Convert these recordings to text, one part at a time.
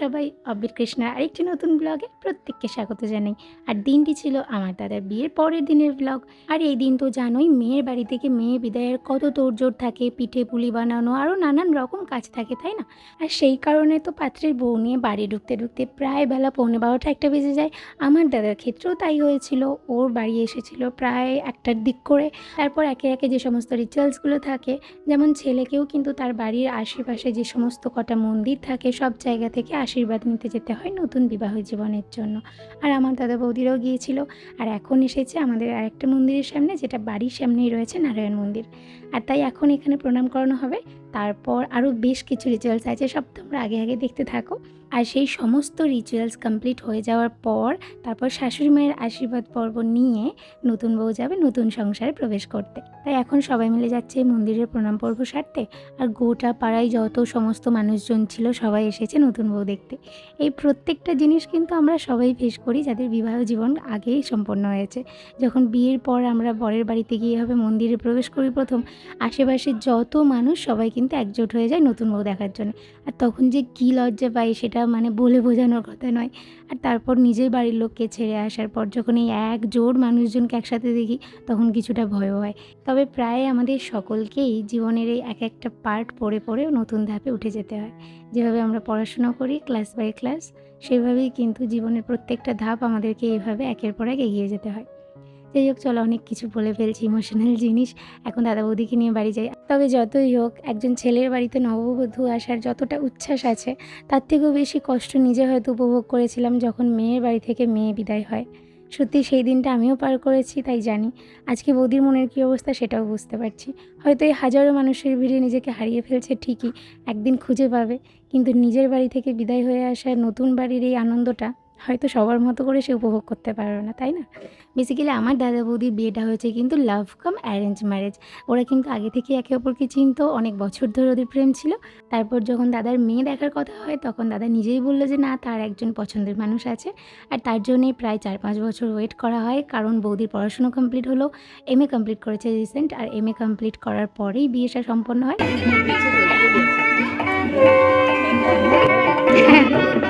সবাই অব্বির কৃষ্ণার আরেকটি নতুন ব্লগে প্রত্যেককে স্বাগত জানাই। আর দিনটি ছিল আমার দাদার বিয়ের পরের দিনের ব্লগ। আর এই দিন তো জানোই, মেয়ের বাড়ি থেকে মেয়ে বিদায়ের কত তোড়জোড় থাকে, পিঠে পুলি বানানো আরও নানান রকম কাজ থাকে, তাই না? আর সেই কারণে তো পাত্রের বউ নিয়ে বাড়ি ঢুকতে ঢুকতে প্রায় বেলা পৌনে বারোটা একটা বেজে যায়। আমার দাদার ক্ষেত্রেও তাই হয়েছিল। ওর বাড়ি এসেছিল প্রায় একটার দিক করে। তারপর একে একে যে সমস্ত রিচুয়ালসগুলো থাকে, যেমন ছেলেকেও কিন্তু তার বাড়ির আশেপাশে যে সমস্ত কটা মন্দির থাকে সব জায়গা থেকে আশীর্বাদ নিতে যেতে হয় নতুন বিবাহ জীবনের জন্য। আর আমার দাদা বৌদিরাও গিয়েছিল। আর এখন এসেছে আমাদের আরেকটা মন্দিরের সামনে, যেটা বাড়ির সামনেই রয়েছে নারায়ণ মন্দির। আর তাই এখন এখানে প্রণাম করানো হবে। তারপর আরও বেশ কিছু রিচুয়ালস আছে। সব তোমরা আগে আগে দেখতে থাকো। আর সেই সমস্ত রিচুয়ালস কমপ্লিট হয়ে যাওয়ার পর তারপর শাশুড়ি মায়ের আশীর্বাদ পর্ব নিয়ে নতুন বউ যাবে নতুন সংসারে প্রবেশ করতে। তাই এখন সবাই মিলে যাচ্ছে মন্দিরের প্রণাম পর্ব সারতে আর গোটা পাড়ায় যত সমস্ত মানুষজন ছিল সবাই এসেছে নতুন বউ দেখতে। এই প্রত্যেকটা জিনিস কিন্তু আমরা সবাই ফেস করি যাদের বিবাহ জীবন আগেই সম্পন্ন হয়েছে। যখন বিয়ের পর আমরা বরের বাড়িতে গিয়ে হবে মন্দিরে প্রবেশ করি প্রথম, আশেপাশে যত মানুষ সবাই কিন্তু একজোট হয়ে যায় নতুন বউ দেখার জন্য। আর তখন যে কী লজ্জা পাই সেটা মানে বলে বোঝানোর কথা নয়। আর তারপর নিজের বাড়ির লোককে ছেড়ে আসার পর যখন এই এক জোর মানুষজনকে একসাথে দেখি, তখন কিছুটা ভয়ও হয়। তবে প্রায় আমাদের সকলকেই জীবনের এই এক একটা পার্ট পড়ে পড়ে নতুন ধাপে উঠে যেতে হয়। যেভাবে আমরা পড়াশোনা করি, ক্লাস বাই ক্লাস, সেভাবেই কিন্তু জীবনের প্রত্যেকটা ধাপ আমাদেরকে এইভাবে একের পর এক এগিয়ে যেতে হয়। যাই হোক, চলো অনেক কিছু বলে ফেলছি ইমোশনাল জিনিস। এখন দাদা বৌদিকে নিয়ে বাড়ি যাই। তবে যতই হোক, একজন ছেলের বাড়িতে নববধূ আসার যতটা উচ্ছ্বাস আছে, তার থেকেও বেশি কষ্ট নিজে হয়তো উপভোগ করেছিলাম যখন মেয়ের বাড়ি থেকে মেয়ে বিদায় হয়। সত্যি সেই দিনটা আমিও পার করেছি, তাই জানি। আজকে বৌদির মনের কী অবস্থা সেটাও বুঝতে পারছি। হয়তো এই হাজারো মানুষের ভিড়ে নিজেকে হারিয়ে ফেলছে ঠিকই, একদিন খুঁজে পাবে। কিন্তু নিজের বাড়ি থেকে বিদায় হয়ে আসা নতুন বাড়ির এই আনন্দটা হয়তো সবার মতো করে সে উপভোগ করতে পারবে না তাই না? বেসিক্যালি আমার দাদা বৌদির বিয়েটা হয়েছে কিন্তু লাভ কাম অ্যারেঞ্জ ম্যারেজ ওরা কিন্তু আগে থেকে একে অপরকে চিনত অনেক বছর ধরে ওদের প্রেম ছিল। তারপর যখন দাদার মেয়ে দেখার কথা হয় তখন দাদা নিজেই বলল যে না তার একজন পছন্দের মানুষ আছে। আর তার জন্যই প্রায় চার পাঁচ বছর ওয়েট করা হয় কারণ বৌদির পড়াশুনো কমপ্লিট হলো এম এ কমপ্লিট করেছে রিসেন্ট আর এম এ কমপ্লিট করার পরেই বিয়েটা সম্পন্ন হয়।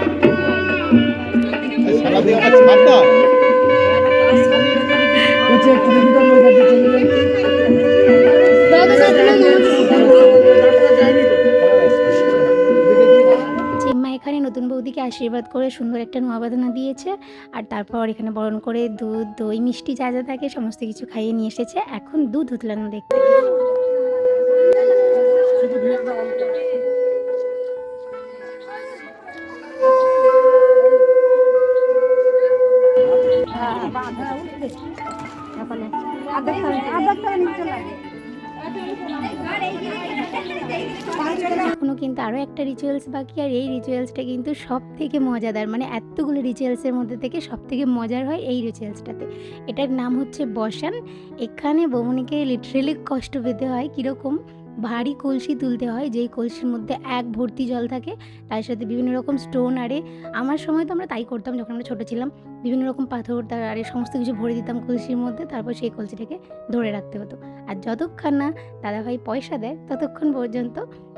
এখানে নতুন বৌদিকে আশীর্বাদ করে সুন্দর একটা নোয়া বাঁধানা দিয়েছে, আর তারপর এখানে বরণ করে দুধ, দই, মিষ্টি যা যা থাকে সমস্ত কিছু খাইয়ে নিয়ে এসেছে। এখন দুধ উতলানো দেখতে। এখনও কিন্তু আরও একটা রিচুয়ালস বাকি, আর এই রিচুয়ালসটা কিন্তু সব থেকে মজাদার। মানে এতগুলো রিচুয়ালসের মধ্যে থেকে সব থেকে মজার হয় এই রিচুয়ালসটাতে এটার নাম হচ্ছে বসান। এখানে বমনিকে লিটারেলি কষ্ট পেতে হয়। কীরকম? ভারী কলসি তুলতে হয়, যেই কলসির মধ্যে এক ভর্তি জল থাকে, তার সাথে বিভিন্ন রকম স্টোন আরে, আমার সময় তো আমরা তাই করতাম যখন আমরা ছোটো ছিলাম, বিভিন্ন রকম পাথর তার আরে সমস্ত কিছু ভরে দিতাম কলসির মধ্যে, তারপর সেই কলসিটাকে ধরে রাখতে হতো। আর যতক্ষণ না দাদাভাই পয়সা দেয়, ততক্ষণ পর্যন্ত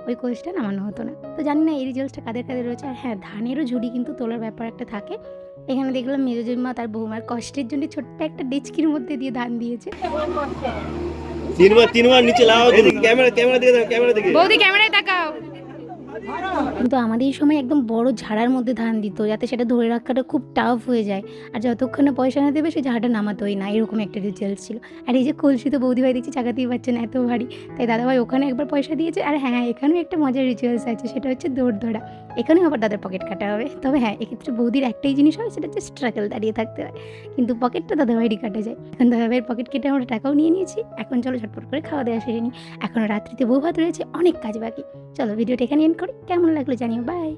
ওই কলসিটা নামানো হতো না। তো জানি না এই রিজলসটা কাদের কাদের রয়েছে, আর হ্যাঁ ধানেরও ঝুড়ি কিন্তু তোলার ব্যাপার একটা থাকে। এখানে দেখলাম মেজজুম্মা তার বৌমার কষ্টের জন্য ছোট্ট একটা ডেচকির মধ্যে দিয়ে ধান দিয়েছে। তিনবার তিনবার নিচে লাগাও ক্যামেরা ক্যামেরা দিকে ক্যামেরা দিকে। বৌদি ক্যামেরায় তাকাও। কিন্তু আমাদের এই সময় একদম বড় ঝাড়ার মধ্যে ধান দিত যাতে সেটা ধরে রাখাটা খুব টাফ হয়ে যায়। আর যতক্ষণে পয়সা না দেবে সেই ঝাড়াটা নামাতোই না এরকম একটা রিচার্জ ছিল। আর এই যে কলসি তো বৌদি ভাই দেখছি চাকাতেই পাচ্ছে না এত ভারী। তাই দাদাভাই ওখানে একবার পয়সা দিয়েছে আর হ্যাঁ এখানেও একটা মজার রিচুয়ালস আছে সেটা হচ্ছে দৌড় ধরা এখানেও আবার দাদার পকেট কাটা হবে। তবে হ্যাঁ এক্ষেত্রে বৌদির একটাই জিনিস হয়, সেটা হচ্ছে স্ট্রাগল দাঁড়িয়ে থাকতে হয়। কিন্তু পকেটটা দাদাভাইরই কাটা যায়। এখন দাদাভাইয়ের পকেট কেটে আমরা টাকাও নিয়ে নিয়েছি, এখন চলো ঝটপট করে খাওয়া দাওয়া সেরে নিই। এখনও রাত্রিতে বউ ভাত রয়েছে, অনেক কাজ বাকি। চলো ভিডিওটা এখানে এন্ড করি। কেমন লাগল জানিও। বাই